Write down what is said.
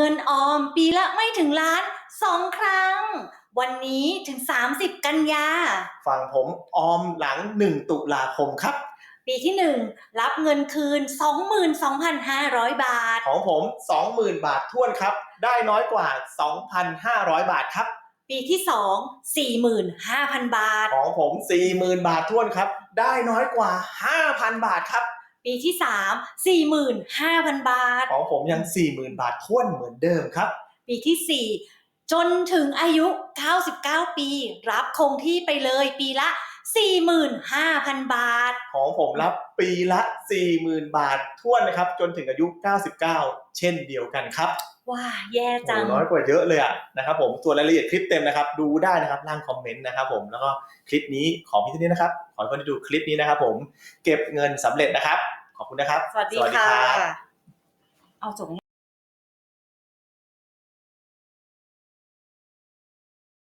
เงินออมปีละไม่ถึงล้านสองครั้ง วันนี้ถึง 30 กันยา ฝั่งผมออมหลัง 1 ตุลาคมครับ ปีที่ 1 รับเงินคืน 22,500 บาท ของผม 20,000 บาทท้วนครับ ได้น้อยกว่า 2,500 บาทครับ ปีที่ 2 45,000 บาท ของผม 40,000 บาทท้วนครับ ได้น้อยกว่า 5,000 บาทครับ ปีที่ 3 45,000 บาท ของผมยัง 40,000 บาทท้วนเหมือนเดิมครับ ปีที่ 4 จนถึงอายุ 99 ปี รับคงที่ไปเลยปีละ 45,000 บาท ของผมรับปีละ 40,000 บาทท้วนนะครับ จนถึงอายุ 99 เช่นเดียวกันครับ ว้าแย่จังโอ้น้อยกว่าเยอะเลยอะนะครับผมส่วนรายละเอียดคลิปเต็มนะครับ ดูได้นะครับล่างคอมเมนต์นะครับผมแล้วก็คลิปนี้ของพี่ที่นี่นะครับ ขอให้คนที่ดูคลิปนี้นะครับ ผมเก็บเงินสำเร็จนะครับ ขอบคุณนะครับ สวัสดีค่ะรับเอาจบ